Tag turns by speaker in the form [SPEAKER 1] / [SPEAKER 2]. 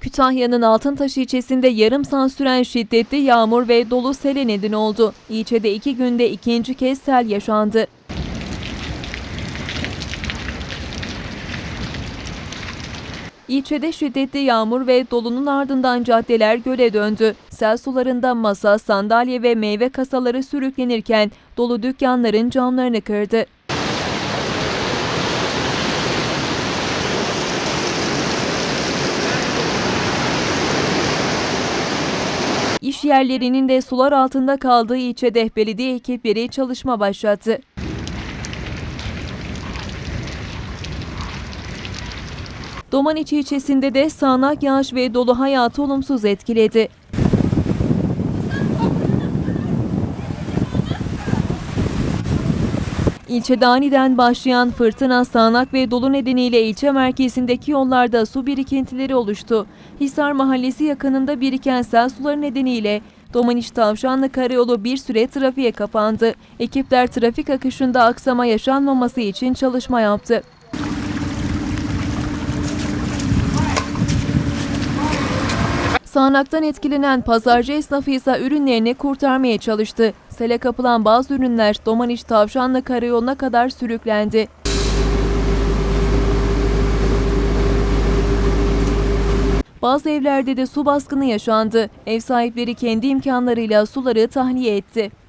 [SPEAKER 1] Kütahya'nın Altıntaş ilçesinde yarım saat süren şiddetli yağmur ve dolu sele neden oldu. İlçede iki günde ikinci kez sel yaşandı. İlçede şiddetli yağmur ve dolunun ardından caddeler göle döndü. Sel sularında masa, sandalye ve meyve kasaları sürüklenirken dolu dükkanların camlarını kırdı. İş yerlerinin de sular altında kaldığı ilçede belediye ekipleri çalışma başlattı. Domaniçi ilçesinde de sağanak yağış ve dolu hayatı olumsuz etkiledi. İlçede aniden başlayan fırtına, sağanak ve dolu nedeniyle ilçe merkezindeki yollarda su birikintileri oluştu. Hisar Mahallesi yakınında biriken sel suları nedeniyle Domaniç Tavşanlı Karayolu bir süre trafiğe kapandı. Ekipler trafik akışında aksama yaşanmaması için çalışma yaptı. Sağanaktan etkilenen pazarcı esnafı ise ürünlerini kurtarmaya çalıştı. Sele kapılan bazı ürünler Domaniç Tavşanlı Karayolu'na kadar sürüklendi. Bazı evlerde de su baskını yaşandı. Ev sahipleri kendi imkanlarıyla suları tahliye etti.